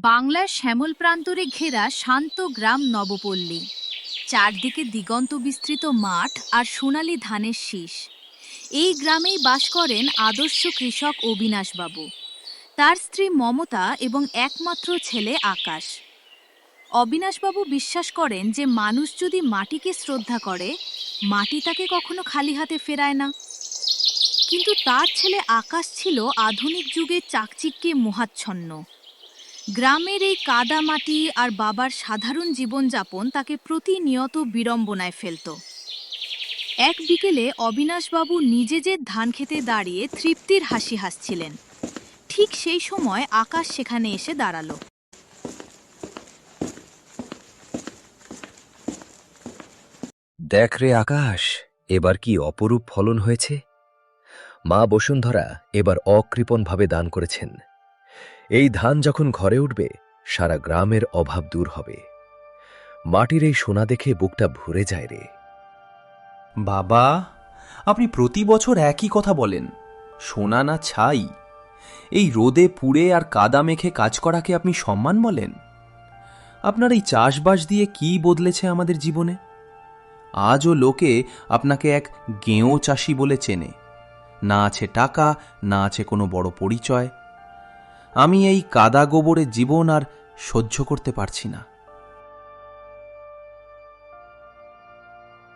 বাংলার শ্যামল প্রান্তরে ঘেরা শান্ত গ্রাম নবপল্লী। চারদিকে দিগন্ত বিস্তৃত মাঠ আর সোনালী ধানের শীষ। এই গ্রামেই বাস করেন আদর্শ কৃষক অবিনাশবাবু। তার স্ত্রী মমতা এবং একমাত্র ছেলে আকাশ। অবিনাশবাবু বিশ্বাস করেন যে মানুষ যদি মাটিকে শ্রদ্ধা করে, মাটি তাকে কখনো খালি হাতে ফেরায় না। কিন্তু তার ছেলে আকাশ ছিল আধুনিক যুগে চাকচিক্যে মোহাচ্ছন্ন। গ্রামের এই কাদা মাটি আর বাবার সাধারণ জীবনযাপন তাকে প্রতিনিয়ত বিড়ম্বনায় ফেলত। এক বিকেলে অবিনাশবাবু নিজে যে ধান খেতে দাঁড়িয়ে তৃপ্তির হাসি হাসছিলেন। ঠিক সেই সময় আকাশ সেখানে এসে দাঁড়াল। দেখ রে আকাশ, এবার কি অপরূপ ফলন হয়েছে? মা বসুন্ধরা এবার অকৃপণভাবে দান করেছেন। এই ধান যখন ঘরে উঠবে, সারা গ্রামের অভাব দূর হবে। মাটির এই সোনা দেখে বুকটা ভরে যায় রে। বাবা, আপনি প্রতি বছর একই কথা বলেন, সোনা না ছাই। এই রোদে পুড়ে আর কাদা মেখে কাজ করাকে আপনি সম্মান বলেন? আপনার এই চাষবাস দিয়ে কি বদলেছে আমাদের জীবনে? আজও লোকে আপনাকে এক গেঁয়ো চাষি বলে চেনে। না আছে টাকা, না আছে কোনো বড় পরিচয়। আমি এই কাদা গোবরে জীবন আর সহ্য করতে পারছি না।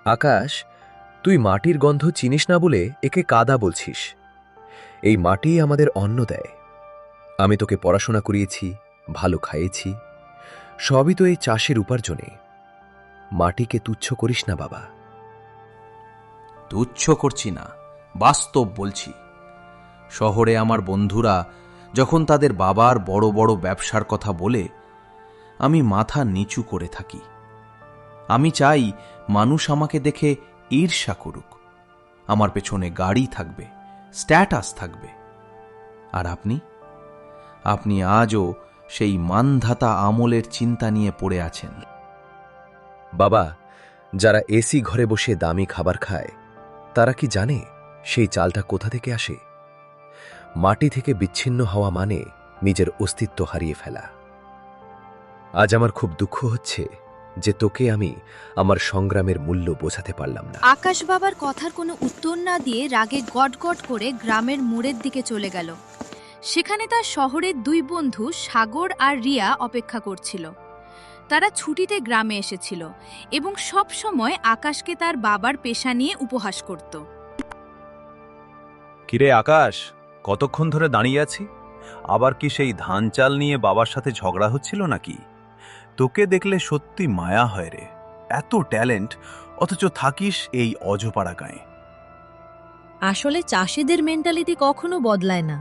আকাশ তুই মাটির গন্ধ চিনিস না বলে একে কাদা বলছিস। এই মাটি আমাদের অন্ন দেয়। আমি তোকে পড়াশোনা করিয়েছি ভালো খাইয়েছি। সবই তো এই চাষের উপার্জনে। মাটিকে তুচ্ছ করিস না বাবা। তুচ্ছ করছি না বাস্তব বলছি। শহরে আমার বন্ধুরা যখন তাদের বাবার বড় বড় ব্যবসার কথা বলে, আমি মাথা নিচু করে থাকি। আমি চাই মানুষ আমাকে দেখে ঈর্ষা করুক। আমার পেছনে গাড়ি থাকবে, স্ট্যাটাস থাকবে। আর আপনি? আপনি আজও সেই মানধাতা আমলের চিন্তা নিয়ে পড়ে আছেন। বাবা, যারা এসি ঘরে বসে দামি খাবার খায়, তারা কি জানে সেই চালটা কোথা থেকে আসে? মাটি থেকে বিচ্ছিন্ন হওয়া মানে নিজের অস্তিত্ব হারিয়ে ফেলা। আজ আমার খুব দুঃখ হচ্ছে যে তোকে আমি আমার সংগ্রামের মূল্য বোঝাতে পারলাম না। আকাশ বাবার কথার কোনো উত্তর না দিয়ে রাগে গটগট করে গ্রামের মোড়ের দিকে চলে গেল। সেখানে তার শহরের দুই বন্ধু সাগর আর রিয়া অপেক্ষা করছিল। তারা ছুটিতে গ্রামে এসেছিল এবং সব সময় আকাশকে তার বাবার পেশা নিয়ে উপহাস করত। কিরে আকাশ কতক্ষণ ধরে দাঁড়িয়ে আছি? আবার কি সেই ধান চাল নিয়ে বাবার সাথে ঝগড়া হচ্ছিল নাকি? তোকে দেখলে সত্যি মায়া হয় রে। এত ট্যালেন্ট, অথচ থাকিস এই অজপাড়া গায়ে আসলে চাষিদের মেন্টালিটি কখনো বদলায় না।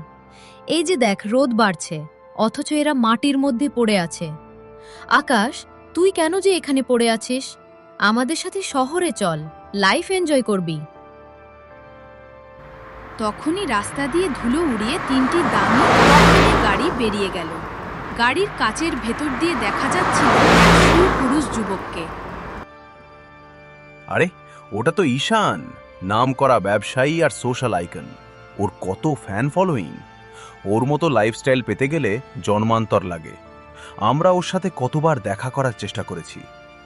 এই যে দেখ, রোদ বাড়ছে, অথচ এরা মাটির মধ্যে পড়ে আছে। আকাশ, তুই কেন যে এখানে পড়ে আছিস? আমাদের সাথে শহরে চল লাইফ এনজয় করবি। তখনই রাস্তা দিয়ে ধুলো উড়িয়ে তিনটি দামি গাড়ি বেরিয়ে গেল। গাড়ির কাচের ভেতর দিয়ে দেখা যাচ্ছিল এক সুপুরুষ যুবককে। আরে ওটা তো ঈশান নাম করা ব্যবসায়ী আর সোশ্যাল আইকন। ওর কত ফ্যান ফলোয়িং ওর মতো লাইফস্টাইল পেতে গেলে জন্মান্তর লাগে। আমরা ওর সাথে কতবার দেখা করার চেষ্টা করেছি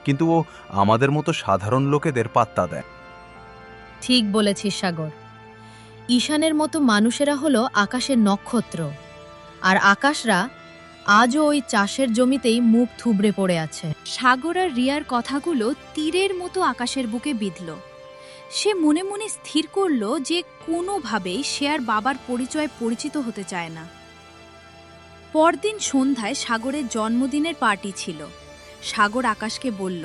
কিন্তু ও আমাদের মতো সাধারণ লোকেদের পাত্তা দেয়। ঠিক বলেছিস সাগর। ঈশানের মতো মানুষেরা হলো আকাশের নক্ষত্র। আর আকাশরা আজও ওই চাষের জমিতেই মুখ থুবড়ে পড়ে আছে। সাগর আর রিয়ার কথাগুলো তীরের মতো আকাশের বুকে বিঁধল। সে মনে মনে স্থির করল যে কোনোভাবেই সে আর বাবার পরিচয় পরিচিত হতে চায় না। পরদিন সন্ধ্যায় সাগরের জন্মদিনের পার্টি ছিল। সাগর আকাশকে বলল,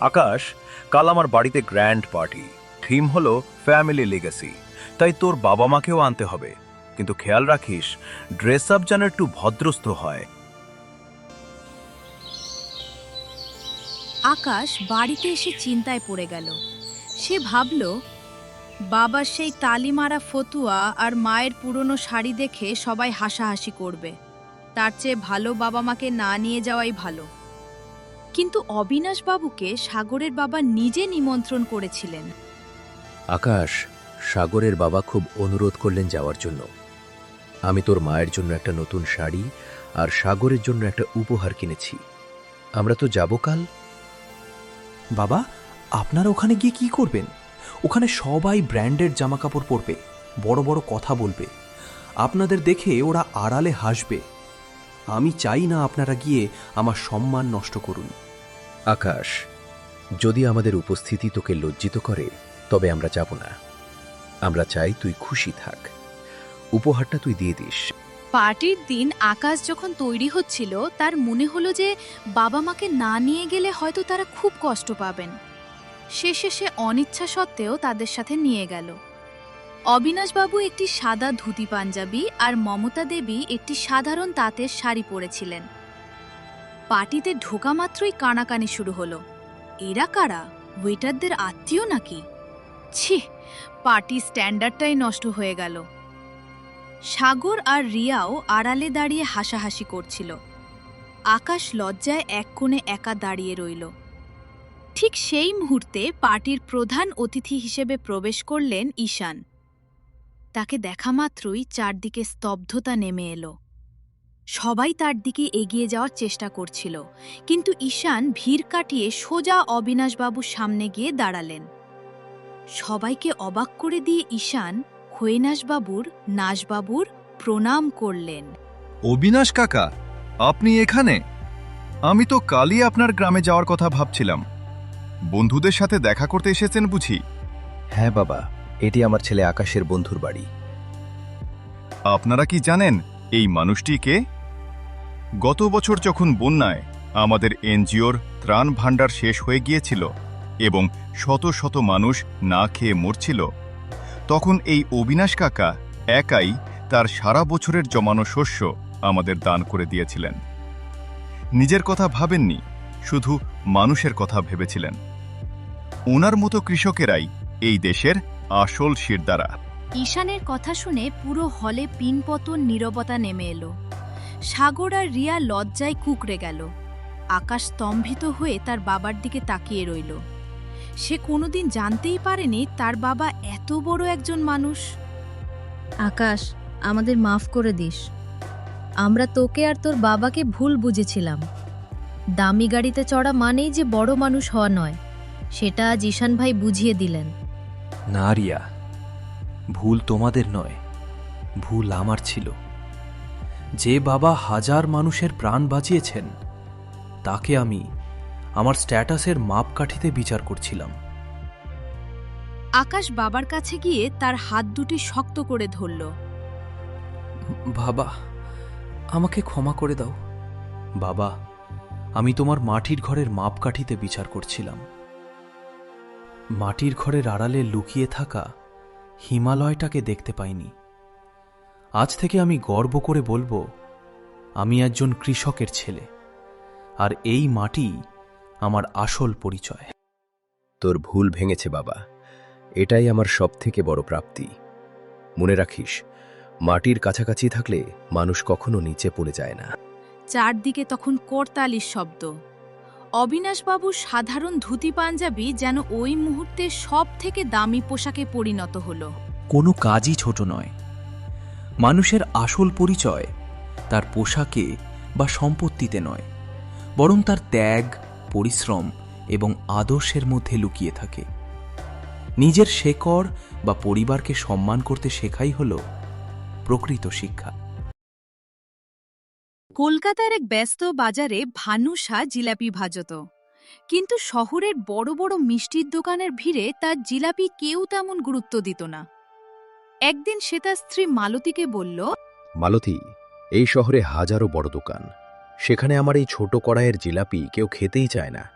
আকাশ, কাল আমার বাড়িতে গ্র্যান্ড পার্টি। থিম হলো ফ্যামিলি লিগেসি। তাই তোর বাবা মাকেও আনতে হবে। কিন্তু খেয়াল রাখিস ড্রেস আপ যেন একটু ভদ্রস্থ হয়। আকাশ বাড়িতে এসে চিন্তায় পড়ে গেল। সে ভাবল বাবার সেই তালিমারা ফতুয়া আর মায়ের পুরনো শাড়ি দেখে সবাই হাসাহাসি করবে। তার চেয়ে ভালো বাবা মাকে না নিয়ে যাওয়াই ভালো। কিন্তু অবিনাশ বাবুকে সাগরের বাবা নিজে নিমন্ত্রণ করেছিলেন। আকাশ সাগরের বাবা খুব অনুরোধ করলেন যাওয়ার জন্য। আমি তোর মায়ের জন্য একটা নতুন শাড়ি আর সাগরের জন্য একটা উপহার কিনেছি। আমরা তো যাব কাল। বাবা আপনারা ওখানে গিয়ে কি করবেন? ওখানে সবাই ব্র্যান্ডেড জামাকাপড় পরবে বড় বড় কথা বলবে। আপনাদের দেখে ওরা আড়ালে হাসবে। আমি চাই না আপনারা গিয়ে আমার সম্মান নষ্ট করুন। আকাশ যদি আমাদের উপস্থিতি তোকে লজ্জিত করে তবে আমরা যাব না। আমরা চাই তুই খুশি থাক। উপহারটা তুই দিয়ে দিস। পার্টির দিন আকাশ যখন তৈরি হচ্ছিল, তার মনে হলো যে বাবা মাকে না নিয়ে গেলে হয়তো তারা খুব কষ্ট পাবেন। শেষে সে অনিচ্ছা সত্ত্বেও তাদের সাথে নিয়ে গেল। অবিনাশবাবু একটি সাদা ধুতি পাঞ্জাবি আর মমতা দেবী একটি সাধারণ তাঁতের শাড়ি পরেছিলেন। পার্টিতে ঢোকা মাত্রই কানাকানি শুরু হলো। এরা কারা? ওয়েটারদের আত্মীয় নাকি? ছি পার্টি স্ট্যান্ডার্ডটাই নষ্ট হয়ে গেল। সাগর আর রিয়াও আড়ালে দাঁড়িয়ে হাসাহাসি করছিল। আকাশ লজ্জায় এক কোণে একা দাঁড়িয়ে রইল। ঠিক সেই মুহূর্তে পার্টির প্রধান অতিথি হিসেবে প্রবেশ করলেন ঈশান। তাকে দেখা মাত্রই চারদিকে স্তব্ধতা নেমে এলো। সবাই তার দিকে এগিয়ে যাওয়ার চেষ্টা করছিল, কিন্তু ঈশান ভিড় কাটিয়ে সোজা অবিনাশবাবুর সামনে গিয়ে দাঁড়ালেন। সবাইকে অবাক করে দিয়ে ঈশান কৈনাসবাবুর নাসবাবুর প্রণাম করলেন। অবিনাশ কাকা আপনি এখানে? আমি তো কালই আপনার গ্রামে যাওয়ার কথা ভাবছিলাম। বন্ধুদের সাথে দেখা করতে এসেছেন বুঝি? হ্যাঁ বাবা এটি আমার ছেলে আকাশের বন্ধুর বাড়ি। আপনারা কি জানেন এই মানুষটি কে? গত বছর যখন বন্যায় আমাদের এনজিওর ত্রাণ ভাণ্ডার শেষ হয়ে গিয়েছিল এবং শত শত মানুষ না খেয়ে মরছিল। তখন এই অবিনাশ কাকা একাই তার সারা বছরের জমানো শস্য আমাদের দান করে দিয়েছিলেন। নিজের কথা ভাবেননি, শুধু মানুষের কথা ভেবেছিলেন। ওনার মতো কৃষকেরাই এই দেশের আসল শিরদারা ঈশানের কথা শুনে পুরো হলে পিনপতন নীরবতা নেমে এলো। সাগর আর রিয়া লজ্জায় কুকড়ে গেল। আকাশ স্তম্ভিত হয়ে তার বাবার দিকে তাকিয়ে রইল। সে কোনোদিন জানতেই পারেনি তার বাবা এত বড় একজন মানুষ। আকাশ আমাদের মাফ করে দিস। আমরা তোকে আর তোর বাবাকে ভুল বুঝেছিলাম। দামি গাড়িতে চড়া মানেই যে বড় মানুষ হওয়া নয় সেটা আজ ঈশান ভাই বুঝিয়ে দিলেন। না রিয়া ভুল তোমাদের নয় ভুল আমার ছিল। যে বাবা হাজার মানুষের প্রাণ বাঁচিয়েছেন তাকে আমি আমার স্ট্যাটাসের মাপকাঠিতে বিচার করছিলাম। আকাশ বাবার কাছে গিয়ে তার হাত দুটি শক্ত করে ধরল। বাবা আমাকে ক্ষমা করে দাও। বাবা আমি তোমার মাটির ঘরের মাপকাঠিতে বিচার করছিলাম। মাটির ঘরের আড়ালে লুকিয়ে থাকা হিমালয়টাকে দেখতে পাইনি। আজ থেকে আমি গর্ব করে বলব আমি একজন কৃষকের ছেলে আর এই মাটি আমার আসল পরিচয়। তোর ভুল ভেঙেছে বাবা। এটাই আমার সবথেকে বড় প্রাপ্তি। মনে রাখিস মাটির কাছাকাছি থাকলে মানুষ কখনো নিচে পড়ে যায় না। চারদিকে তখন করতালির শব্দ। অবিনাশবাবু সাধারণ ধুতি পাঞ্জাবি যেন ওই মুহূর্তে সব থেকে দামি পোশাকে পরিণত হলো। কোনো কাজই ছোট নয়। মানুষের আসল পরিচয় তার পোশাকে বা সম্পত্তিতে নয় বরং তার ত্যাগ পরিশ্রম এবং আদর্শের মধ্যে লুকিয়ে থাকে। নিজের শেকড় বা পরিবারকে সম্মান করতে শেখাই হল প্রকৃত শিক্ষা। কলকাতার এক ব্যস্ত বাজারে ভানুষা জিলাপি ভাজত। কিন্তু শহরের বড় বড় মিষ্টির দোকানের ভিড়ে তার জিলাপি কেউ তেমন গুরুত্ব দিত না। একদিন সে তার স্ত্রী মালতীকে বলল মালতী এই শহরে হাজারো বড় দোকান। সেখানে আমার এই ছোট কড়াইয়ের জিলাপি কেউ খেতেই চায় না।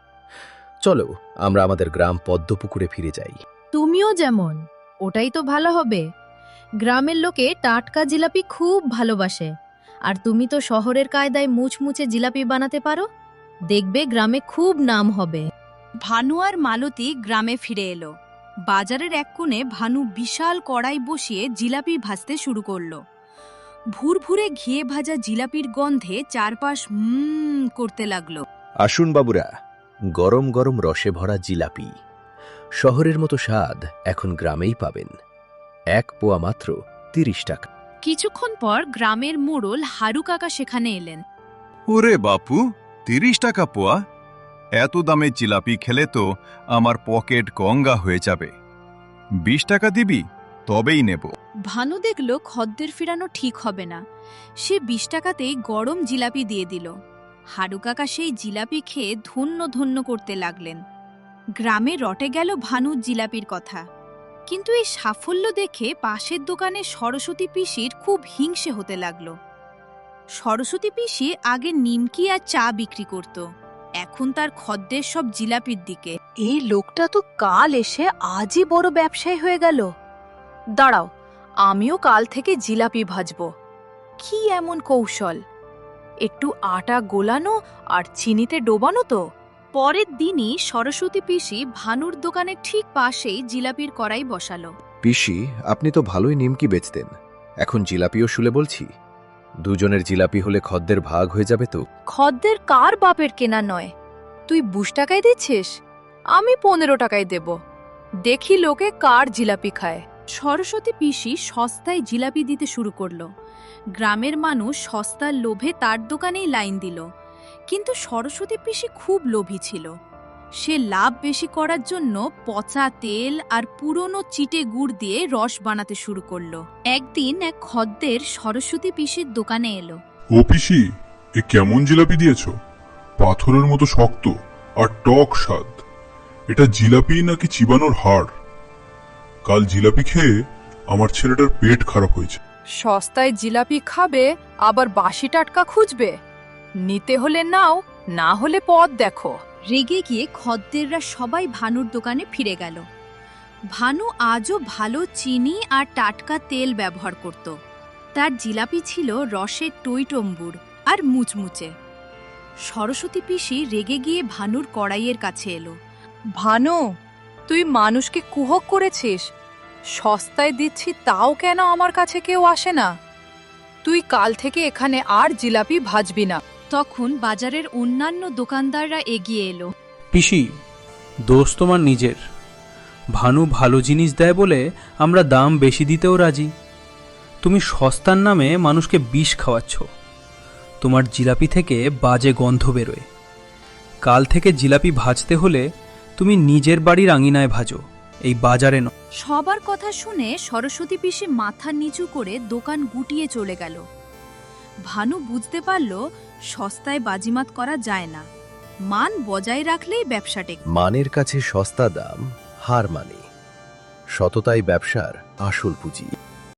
চলো, আমরা আমাদের গ্রাম পদ্মপুকুরে ফিরে যাই। তুমিও যেমন, ওটাই তো ভালো হবে। গ্রামের লোকে টাটকা জিলাপি খুব ভালোবাসে। আর তুমি তো শহরের কায়দায় মুচমুচে জিলাপি বানাতে পারো? দেখবে গ্রামে খুব নাম হবে। ভানু আর মালতী গ্রামে ফিরে এলো। বাজারের এক কোণে ভানু বিশাল কড়াই বসিয়ে জিলাপি ভাজতে শুরু করল। ভুরভুরে ঘিয়ে ভাজা জিলাপির গন্ধে চারপাশ হুম করতে লাগল। আসুন বাবুরা গরম গরম রসে ভরা জিলাপি। শহরের মতো স্বাদ এখন গ্রামেই পাবেন। এক পোয়া মাত্র তিরিশ টাকা। কিছুক্ষণ পর গ্রামের মোড়ল হারু কাকা সেখানে এলেন। ওরে বাপু তিরিশ টাকা পোয়া? এত দামে জিলাপি খেলে তো আমার পকেট গঙ্গা হয়ে যাবে। বিশ টাকা দিবি? তবেই নেব। ভানু দেখল খদ্দের ফিরানো ঠিক হবে না। সে বিশ টাকাতেই গরম জিলাপি দিয়ে দিল। হারু কাকা সেই জিলাপি খেয়ে ধন্য ধন্য করতে লাগলেন। গ্রামে রটে গেল ভানুর জিলাপির কথা। কিন্তু এই সাফল্য দেখে পাশের দোকানে সরস্বতী পিসির খুব হিংসে হতে লাগল। সরস্বতী পিসি আগে নিমকি আর চা বিক্রি করত। এখন তার খদ্দের সব জিলাপির দিকে। এই লোকটা তো কাল এসে আজই বড় ব্যবসায়ী হয়ে গেল। দাঁড়াও আমিও কাল থেকে জিলাপি ভাজব। কি এমন কৌশল? একটু আটা গোলানো আর চিনিতে ডোবানো তো। পরের দিনই সরস্বতী পিসি ভানুর দোকানের ঠিক পাশেই জিলাপির কড়াই বসালো। পিসি আপনি তো ভালোই নিমকি বেচতেন। এখন জিলাপিও শুলে বলছি। দুজনের জিলাপি হলে খদ্দের ভাগ হয়ে যাবে তো। খদ্দের কার বাপের কেনা নয়? তুই বুশ টাকায় দিচ্ছিস? আমি পনেরো টাকায় দেব। দেখি লোকে কার জিলাপি খায়। সরস্বতী পিসি সস্তায় জিলাপি দিতে শুরু করল। গ্রামের মানুষ সস্তার লোভে তার দোকানেই লাইন দিল। কিন্তু সরস্বতী পিসি খুব লোভী ছিল। সে লাভ বেশি করার জন্য পচা তেল আর পুরনো চিটে গুড় দিয়ে রস বানাতে শুরু করল। একদিন এক খদ্দের সরস্বতী পিসির দোকানে এলো। ও পিসি, এ কেমন জিলাপি দিয়েছ? পাথরের মতো শক্ত আর টক স্বাদ। এটা জিলাপি নাকি চিবানোর হাড়? কাল জিলাপি খেয়ে আমার ছেলেটার পেট খারাপ হয়েছে। সস্তায় জিলাপি খাবে আবার বাসি টাটকা খুঁজবে। নিতে হলে নাও না হলে পথ দেখো। রেগে গিয়ে খদ্দেররা সবাই ভানুর দোকানে ফিরে গেল। ভানু আজও ভালো চিনি আর টাটকা তেল ব্যবহার করত। তার জিলাপি ছিল রসের টইটম্বুর আর মুচমুচে। সরস্বতী পিসি রেগে গিয়ে ভানুর কড়াইয়ের কাছে এলো। ভানু তুই মানুষকে কুহক করেছিস। সস্তায় দিচ্ছি তাও কেন আমার কাছে কেউ আসে না? তুই কাল থেকে এখানে আর জিলাপি ভাজবি না। তখন বাজারের অন্যান্য দোকানদাররা এগিয়ে এলো। পিসি, দোষ তোমার নিজের। ভানু ভালো জিনিস দেয় বলে আমরা দাম বেশি দিতেও রাজি। তুমি সস্তার নামে মানুষকে বিষ খাওয়াচ্ছ। তোমার জিলাপি থেকে বাজে গন্ধ বেরোয়। কাল থেকে জিলাপি ভাজতে হলে তুমি নিজের বাড়ির আঙিনায় ভাজো। এই বাজারে নয় সবার কথা শুনে সরস্বতী পিসি মাথা নিচু করে দোকান গুটিয়ে চলে গেল। ভানু বুঝতে পারল সস্তায় বাজিমাত করা যায় না। মান বজায় রাখলেই ব্যবসা টেক। মানের কাছে সস্তা দাম হার মানে। সততাই ব্যবসার আসল পুঁজি।